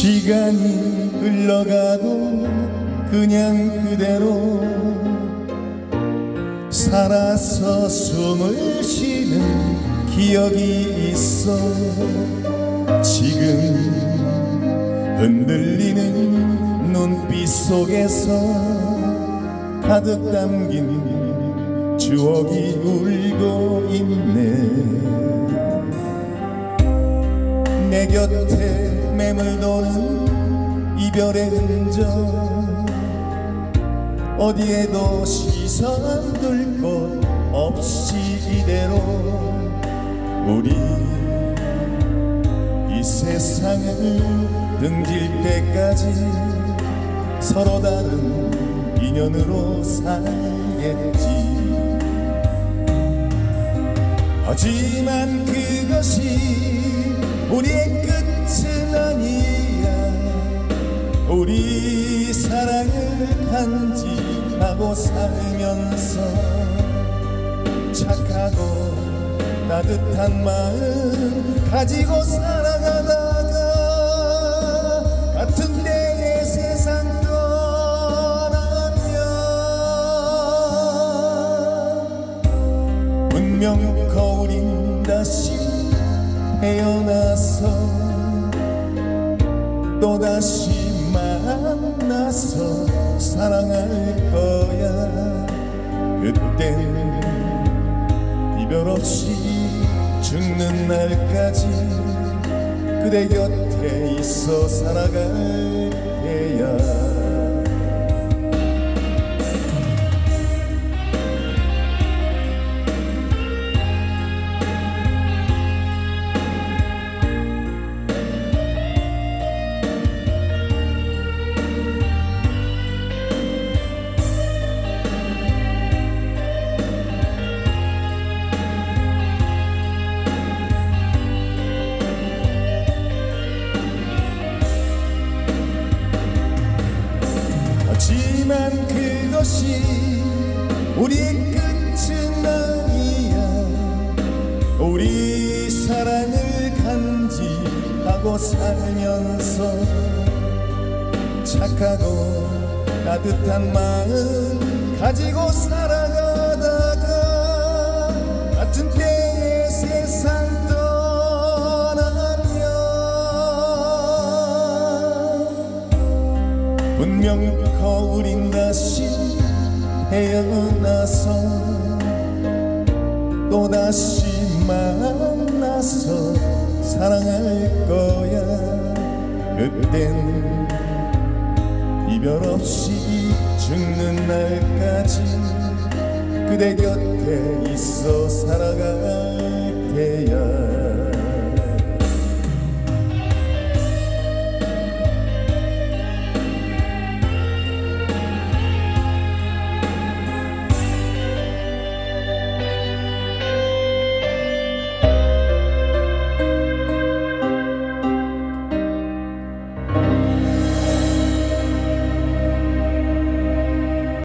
시간이 흘러가도 그냥 그대로 살아서 숨을 쉬는 기억이 있어. 지금 흔들리는 눈빛 속에서 가득 담긴 추억이 울고 있네. 내 곁에 매물도는 이별의 흔적. 어디에도 시선 둘것 없이 이대로 우리 이 세상을 등질 때까지 서로 다른 인연으로 살겠지. 하지만 그것이 우리의 끝은 아니야. 우리 사랑을 간직하고 살면서 착하고 따뜻한 마음 가지고 살아가다가 같은 때의 세상 떠나면 분명 거울인 다시 태어나서 또다시 만나서 사랑할 거야. 그땐 이별 없이 죽는 날까지 그대 곁에 있어 살아갈 테야 하지만 그것이 우리의 끝은 아니야. 우리 사랑을 간직하고 살면서 착하고 따뜻한 마음 가지고 살아가다가 분명 거울인 다시 태어나서 또다시 만나서 사랑할 거야. 그땐 이별 없이 죽는 날까지 그대 곁에 있어 살아갈 테야